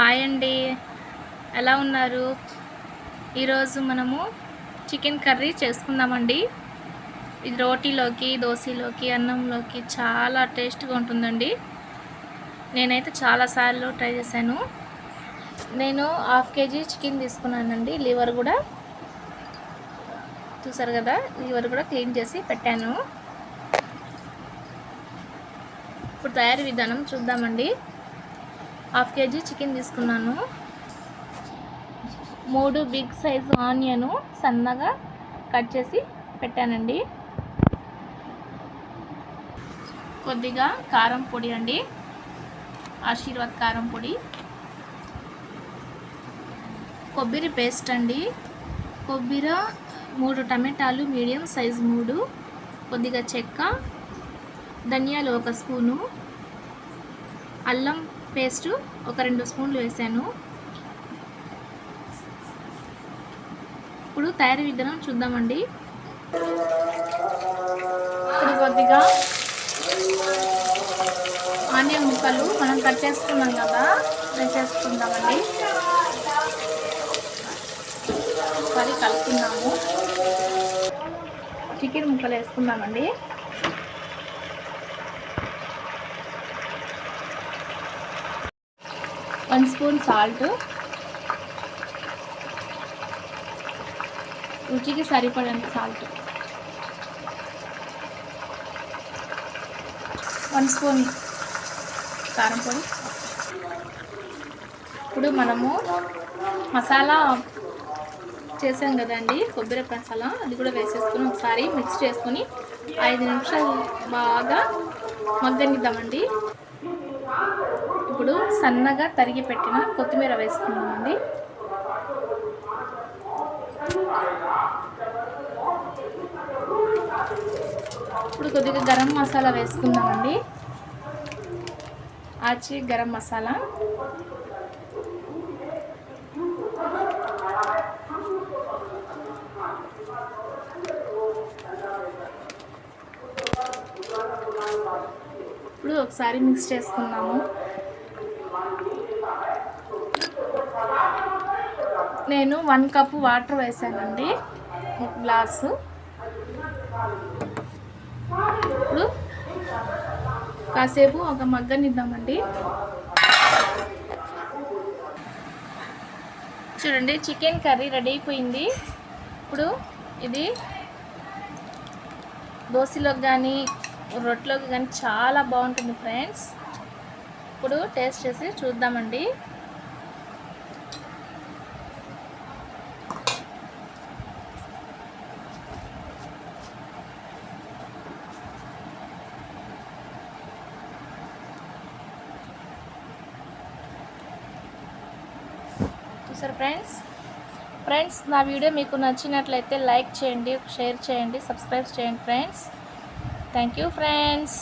Hi అండి. ఎలా ఉన్నారు? ఈరోజు మనము చికెన్ కర్రీ చేసుకుందామండి. ఇది రోటీలోకి దోశలోకి అన్నంలోకి చాలా టేస్ట్గా ఉంటుందండి. నేనైతే చాలాసార్లు ట్రై చేశాను. నేను హాఫ్ కేజీ చికెన్ తీసుకున్నానండి. లివర్ కూడా చూసారు కదా? లివర్ కూడా క్లీన్ చేసి పెట్టాను. ఇప్పుడు తయారీ విధానం చూద్దామండి. హాఫ్ కేజీ చికెన్ తీసుకున్నాను. మూడు బిగ్ సైజు ఆనియను సన్నగా కట్ చేసి పెట్టానండి. కొద్దిగా కారం పొడి అండి. ఆశీర్వాద్ కారం పొడి. కొబ్బరి పేస్ట్ అండి. కొబ్బరి మూడు టమాటాలు మీడియం సైజు మూడు. కొద్దిగా చెక్క ధనియాలు ఒక స్పూను. అల్లం పేస్ట్ ఒక రెండు స్పూన్లు వేసాను. ఇప్పుడు తయారీ విధానం చూద్దామండి. ఇప్పుడు కొద్దిగా ఆనియన్ ముక్కలు మనం కట్ చేసుకున్నాం కదా వేసేసుకుందామండి ఒకసారి కలుపుకుందాము. చికెన్ ముక్కలు వేసుకుందామండి. One spoon salt. రుచికి సరిపడంత సాల్ట్. వన్ స్పూన్ కారం పొడి. ఇప్పుడు మనము మసాలా చేసాం కదండి కొబ్బరి మసాలా. అది కూడా వేసేసుకుని ఒకసారి మిక్స్ చేసుకొని ఐదు నిమిషాలు బాగా మగ్గనిద్దామండి. ఇప్పుడు సన్నగా తరిగి పెట్టిన కొత్తిమీర వేసుకుందామండి. ఇప్పుడు కొద్దిగా గరం మసాలా వేసుకుందామండి. ఆచి గరం మసాలా. ఇప్పుడు ఒకసారి మిక్స్ చేసుకున్నాము నేను వన్ కప్ వాటర్ వేసానండి. ఒక గ్లాసు. ఇప్పుడు కాసేపు ఒక మగ్గనిద్దామండి. చూడండి చికెన్ కర్రీ రెడీ అయిపోయింది. ఇప్పుడు ఇది దోశలోకి కానీ రొట్టెలోకి కానీ చాలా బాగుంటుంది ఫ్రెండ్స్. ఇప్పుడు టేస్ట్ చేసి చూద్దామండి. చూసారు ఫ్రెండ్స్. ఫ్రెండ్స్ నా వీడియో మీకు నచ్చినట్లయితే లైక్ చేయండి షేర్ చేయండి సబ్స్క్రైబ్ చేయండి ఫ్రెండ్స్. Thank you friends.